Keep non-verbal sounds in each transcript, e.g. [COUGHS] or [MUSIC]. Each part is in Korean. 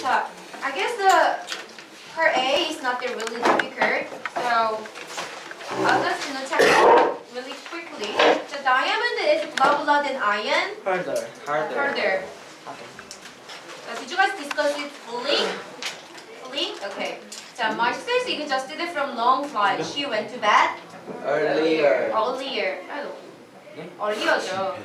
자, I guess the part A is not that really difficult. So I'll just you know check it out really quickly. 자, diamond is blah blah than iron. harder. Harder. Uh, did you guys discuss it fully? Fully? Okay. 자, my sister suggested it from long flight. She went to bed earlier. earlier. 아이고. 네? earlier죠.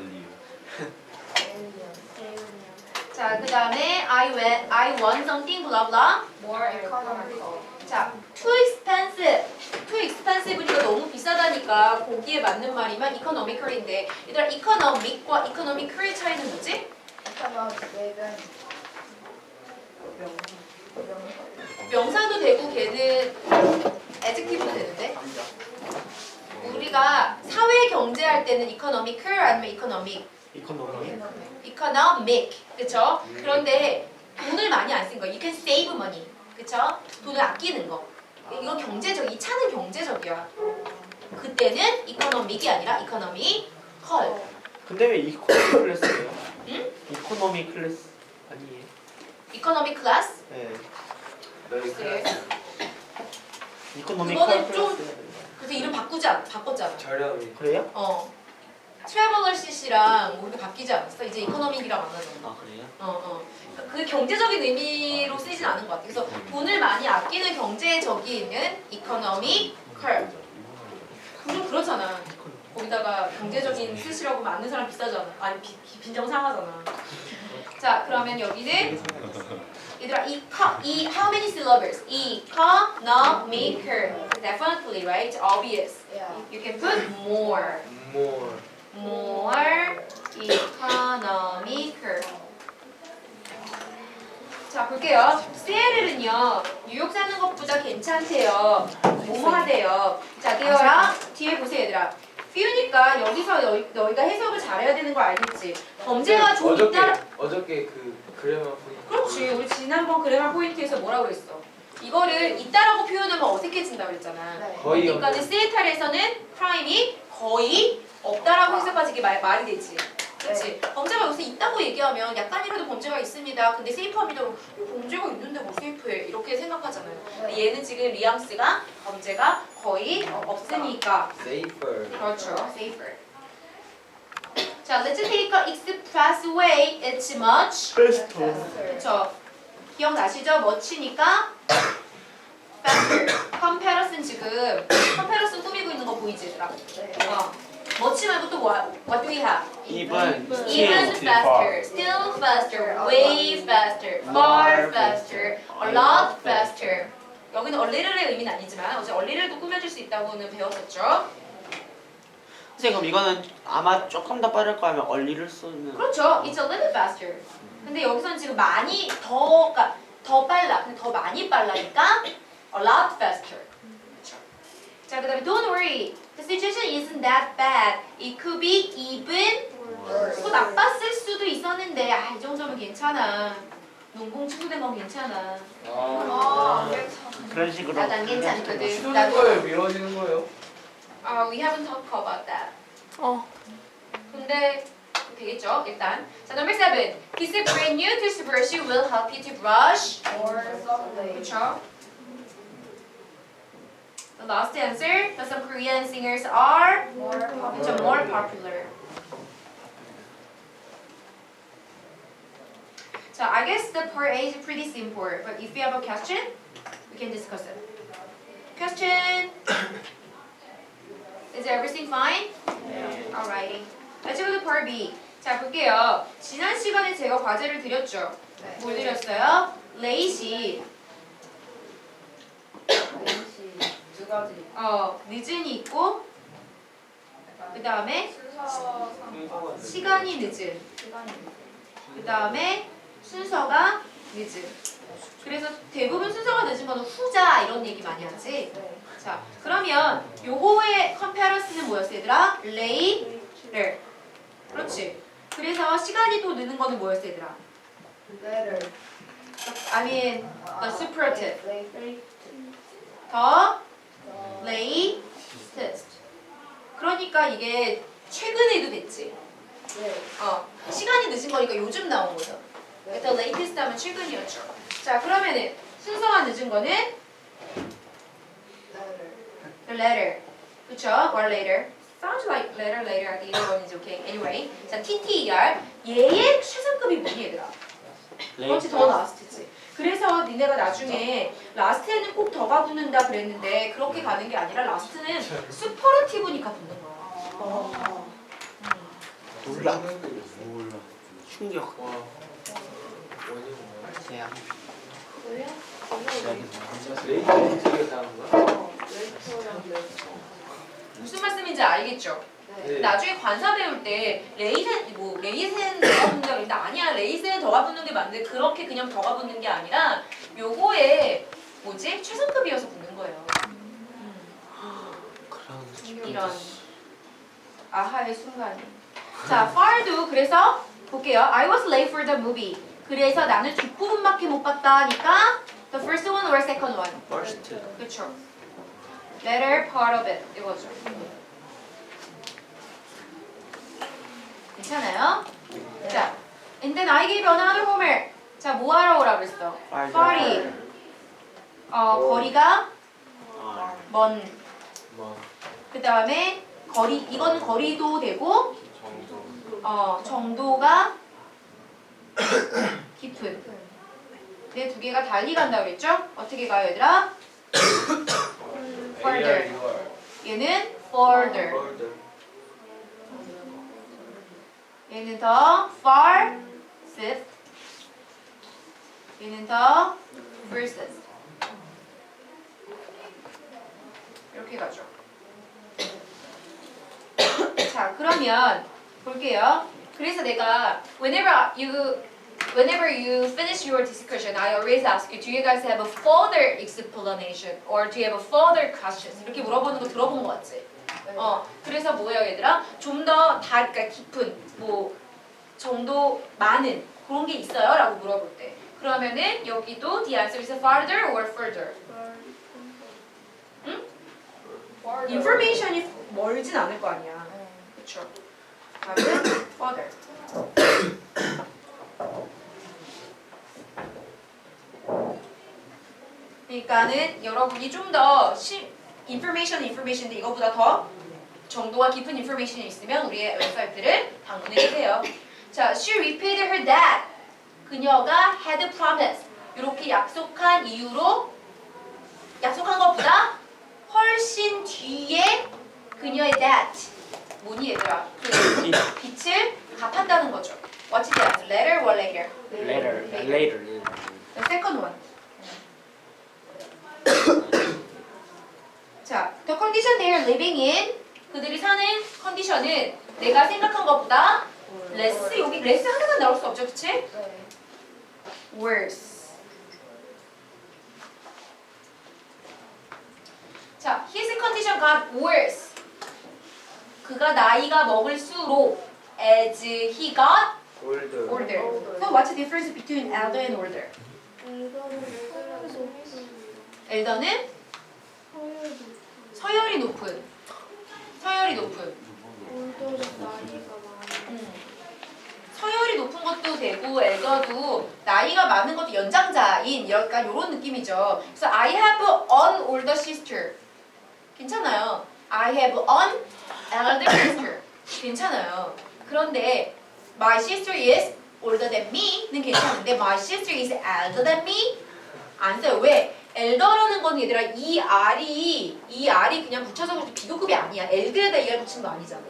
자, 그 다음에 I went, I want something blah blah. More economical. 자, too expensive. too expensive니까 너무 비싸다니까 거기에 맞는 말이면 economical인데 얘들아 economic과 economical의 차이는 뭐지? economic은 명사도 되고 걔는 adjective도 되는데 우리가 사회 경제할 때는 economical 아니면 economic 이코노미. economic 그쵸? 그런데 돈을 많이 안 쓴 거. You can save money. 그쵸? 돈을 아끼는 거. 이건 경제적, 이 차는 경제적이야. 그때는 economic이 아니라 economical. 근데 왜 이코노미 클래스예요? 응? 이코노미 클래스 아니에요? economic class? 네. 글쎄. 이코노미 그거는 좀- 클래스. 그래서 이름 바꾸지 않, 바꿨잖아. 저렴이 그래요? 어. 트래블러 CC랑 뭐 이렇게 바뀌지 않았어? 이제 economic이랑 안 하잖아. 아 그래요? 어, 어. 그 경제적인 의미로 쓰진 않은 것 같아. 그래서 돈을 많이 아끼는 경제적인 economical. 좀 그렇잖아. 거기다가 경제적인 하면 아는 사람 비싸잖아. 아니 비, 비- 빈정상하잖아. 자 그러면 여기는 얘들아 이, co- 이 how many syllables? economical. Definitely right. Obvious. yeah. You can put more. more more economical. 자 볼게요. CL은요 뉴욕 사는 것보다 괜찮대요. 뭐뭐 하대요. 자 되어라 뒤에 보세요 얘들아. 띄우니까 여기서 너, 너희가 해석을 잘해야 되는 거 알겠지? 범죄가 좀 어저께 있다. 어저께 그 그래만 보니까 그렇지. 우리 지난번 그래마 포인트에서 뭐라고 그랬어? 이거를 있다라고 표현하면 어색해진다 그랬잖아. 네. 거의 그러니까는 세이탈에서는 크라임이 거의 없다라고 해석하지 이게 말, 말이 되지. 그렇지. 범죄가 여기서 있다고 얘기하면 약간이라도 범죄가 있습니다. 근데 세이프합니다. 그럼 어, 범죄가 있는데 뭐 세이프해? 이렇게 생각하잖아요. 근데 얘는 지금 리앙스가 범죄가 거의 어, 없으니까. safer 그렇죠. safer. 자, let's take a express way. It's much. 그렇죠. 기억나시죠? faster. [COUGHS] comparison 지금 comparison 꾸미고 있는 거 보이지, 얘들아? 네. 어. Much 말고 또 뭐, what do we have? Even. Even faster, still faster, way faster, far faster, a lot faster. 여기는 a little의 의미는 아니지만 어제 a little도 꾸며줄 수 있다고는 배웠었죠. 선생님 그럼 이거는 아마 조금 더 빠를 거면 얼리를 쓰는. 그렇죠. It's a little faster. 근데 여기서는 지금 많이 더, 그러니까 더 빨라. 근데 더 많이 빨라니까 a lot faster. 그렇죠. 자, 그 다음에 don't worry. The situation isn't that bad. It could be even 더 나빴을 수도 있었는데 아, 이 정도면 괜찮아. 농공 취소된 건 괜찮아. 아 아, 괜찮아. 그런 식으로. 나도 안 괜찮거든. 치우는 나도. 거예요 미워지는 거예요 아, we haven't talked about that. 어. 근데 되겠죠, 일단. 자, number seven. A brand new toothbrush will help you to brush. More someday. 그렇죠. The last answer. But some Korean singers are More 그렇죠, popular. more popular. So I guess the part A is pretty simple, but if you have a question, we can discuss it. Question? Is everything fine? Alrighty. Let's go to part B. 자 볼게요. 지난 시간에 제가 과제를 드렸죠. 네. 뭘 드렸어요? 레이시 혹시 가지. 어 늦은이 있고 그 다음에 순서상 시간이 늦은 시간이 그 다음에 순서가 늦은 그래서 대부분 순서가 늦은 거는 후자 이런 얘기 많이 하지 네. 자 그러면 요거의 컴패러스는 뭐였어 얘들아? 레이 를 그렇지 그래서 시간이 또 늦는 거는 뭐였어 얘들아? letter. I mean 아, the. 더더 latest 그러니까 이게 최근에도 됐지 네. 어 시간이 늦은 거니까 요즘 나온 거죠 The latest 하면 최근이었죠. 자 그러면은 순서가 늦은 거는 the letter. 그쵸? Or later. Sounds like letter later. I think either one is okay. Anyway. 자 TTER. 얘의 최상급이 뭐니 얘들아? 그렇지 더 라스트지. 그래서 니네가 나중에 라스트에는 꼭 더가 붙는다 그랬는데 그렇게 가는 게 아니라 라스트는 슈퍼러티브니까 붙는 거야. 어. 몰라. 몰라. 충격. 거야? 어. 레이터랑 레이터. 무슨 말씀인지 알겠죠? 네. 네. 나중에 관사 배울 때 레이센 뭐 레이센 [COUGHS] 더가 붙는다 그랬는데 아니야 레이센 더가 붙는 게 맞는데 그렇게 그냥 더가 붙는 게 아니라 요거에 뭐지 최상급이어서 붙는 거예요. 그런 이런 아하의 순간이. 자, far도 그래서 볼게요. I was late for the movie. 그래서 나는 뒷부분밖에 못 봤다 하니까 the first one or second one. first. 그렇죠. Latter part of it 이거죠. 괜찮아요? 자, and then I gave another homework. 자, 뭐 하러 오라 그랬어? 파리. 어, 거리가 어. 먼. 뭐그 다음에 거리, 이건 거리도 되고. 어, 정도가 [COUGHS] 깊은. 네, 두 개가 달리 간다 그랬죠? 어떻게 가요, 얘들아? [COUGHS] Further. 얘는 further. 얘는 더 far, fifth. 얘는 더 versus. 이렇게 가죠. 자, 그러면 볼게요. 그래서 내가 whenever you whenever you finish your discussion, I always ask you, do you guys have a further explanation or do you have a further questions? 이렇게 물어보는 거 들어본 거 같지? 네. 어, 그래서 뭐예요, 얘들아? 좀 더 다, 그러니까 깊은, 뭐, 정도 많은 그런 게 있어요? 라고 물어볼 때. 그러면은 여기도 the answer is farther or further. 응? Information이 멀진 않을 거 아니야. 네. 그쵸? 답은 [COUGHS] further. 그러니까는 여러분이 좀더 information, information인데 이거보다 더 정도가 깊은 information이 있으면 우리의 웹사이트를 방문해 주세요. 자, she repaid her debt. 그녀가 had promised. 이렇게 약속한 이유로 약속한 것보다 훨씬 뒤에 그녀의 debt. 뭐니 얘들아? 그 빚을 갚았다는 거죠. What's the answer? Later or later? later. later. The second one. 자, the condition they are living in 그들이 사는 컨디션은 내가 생각한 것보다 less 여기 less 하나만 나올 수 없죠, 그치? 네. worse. 자, his condition got worse. 그가 나이가 먹을수록 as he got Older. older. So what's the difference between elder and older? elder는 서열이 높은. 서열이 높은. 음. 서열이 높은 것도 되고 엘더도 나이가 많은 것도 연장자인 약간 이런 느낌이죠. 그래서 I have an older sister. 괜찮아요. I have an elder sister. 괜찮아요. 그런데 my sister is older than me는 괜찮은데 my sister is elder than me 안 써요. 왜? 엘더라는 건 얘들아 이 R이 이 R이 그냥 붙여서 그렇게 비교급이 아니야. 엘드에다 이R 붙인 거 아니잖아.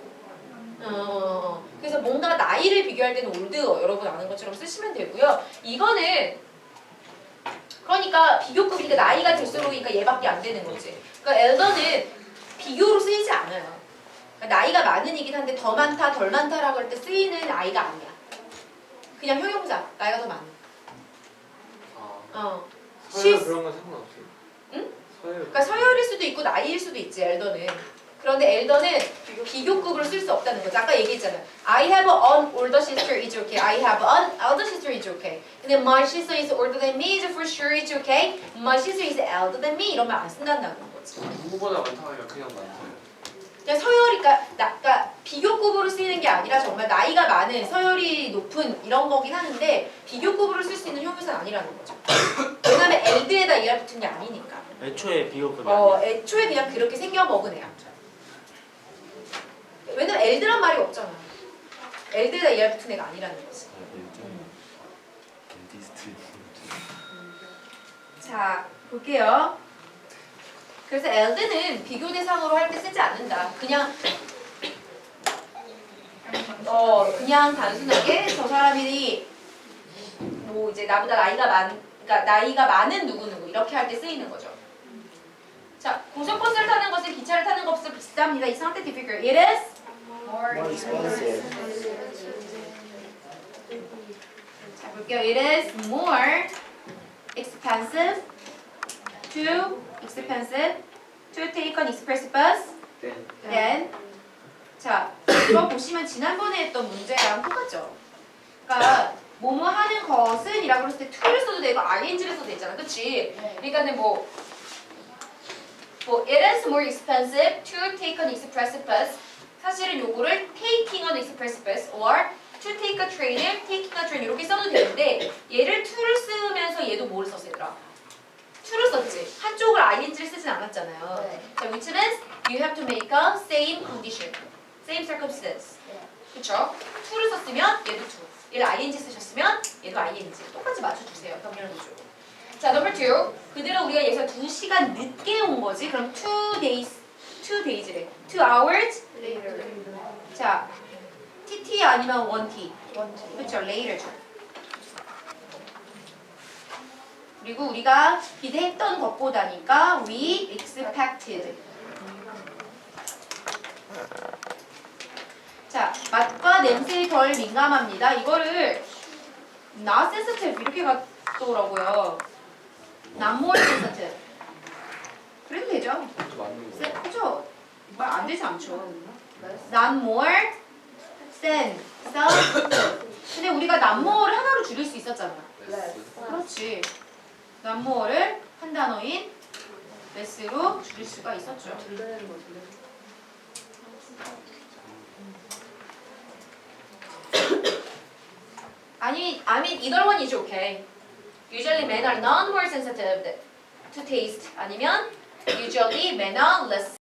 어, 그래서 뭔가 나이를 비교할 때는 올드 여러분 아는 것처럼 쓰시면 되고요. 이거는 그러니까 비교급이니까 나이가 들수록이니까 얘밖에 안 되는 거지. 그러니까 엘더는 비교로 쓰이지 않아요. 그러니까 나이가 많은 이긴 한데 더 많다 덜 많다라고 할 때 쓰이는 아이가 아니야. 그냥 형용사 나이가 더 많은. 아. 어. 서열 she's- 그런 건 상관없어요. 응? 서열. 그러니까 서열일 수도 있고 나이일 수도 있지 엘더는. 그런데 엘더는 비교급으로 쓸 수 없다는 거죠. 아까 얘기했잖아. I have an older sister is okay. I have an elder sister is okay. 근데 my sister is older than me is for sure is okay. My sister is elder than me 이러면 안 쓴다는 거지. 누구보다 많다고 그냥 많아요. 그냥 서열이니까 나, 그러니까 비교급으로 쓰이는 게 아니라 정말 나이가 많은 서열이 높은 이런 거긴 하는데 비교급으로 쓸 수 있는 형용사는 아니라는 거죠. 왜냐면 엘드에다 이가 붙은 게 아니니까. 애초에 비교급이 어, 아니야. 애초에 그냥 그렇게 생겨 먹은 애야. 왜냐면 엘드란 말이 없잖아. 엘드에다 이가 붙은 애가 아니라는 거지. 덴티스트 [LAUGHS] 자, 볼게요. 그래서 엘드는 비교 대상으로 할 때 쓰지 않는다. 그냥 어 그냥 단순하게 저 사람이 뭐 이제 나보다 나이가 많 그러니까 나이가 많은 누구 누구 이렇게 할 때 쓰이는 거죠. 자, 고속버스를 타는 것은 기차를 타는 것보다 비쌉니다. It's not that difficult. It is More expensive. 자, 볼게요. It is more expensive to expensive to take an express bus 네. than 자, 이거 보시면 지난번에 했던 문제랑 똑같죠? 그러니까 뭐뭐 하는 것은 이라고 했을 때 to를 써도 되고 ing를 써도 되잖아. 그치? 그러니까 뭐, 뭐 it is more expensive to take an express bus 사실은 요거를 taking an express bus or to take a train을 taking a train 이렇게 써도 되는데 얘를 to를 쓰면서 얘도 뭐를 썼어 얘들아? to를 썼지. 한쪽을 ing를 쓰진 않았잖아요. 네. 자, which means you have to make a same condition, same circumstance. 그쵸? to를 썼으면 얘도 to. 얘를 ing 쓰셨으면 얘도 ing. 똑같이 맞춰주세요. 병렬 구조. 자, number two. 그대로 우리가 여기서 2시간 늦게 온 거지. 그럼 two days, two days래. two hours. Later. 자, TT 아니면 1T. 원지. 그쵸? later. 그리고 우리가 기대했던 것보다니까 we expected. 자, 맛과 냄새에 덜 민감합니다. 이거를 sensitive 이렇게 갔더라고요. more sensitive. 그래도 되죠? 저 맞는 거. 세- 그죠? 말안 되지 않죠. more sen, sensitive. 근데 우리가 not more를 하나로 줄일 수 있었잖아. 그렇지. not more를 한 단어인 less로 줄일 수가 있었죠. 들려. 아니, I mean either one is okay. Usually men are not more sensitive to taste. 아니면 usually men are less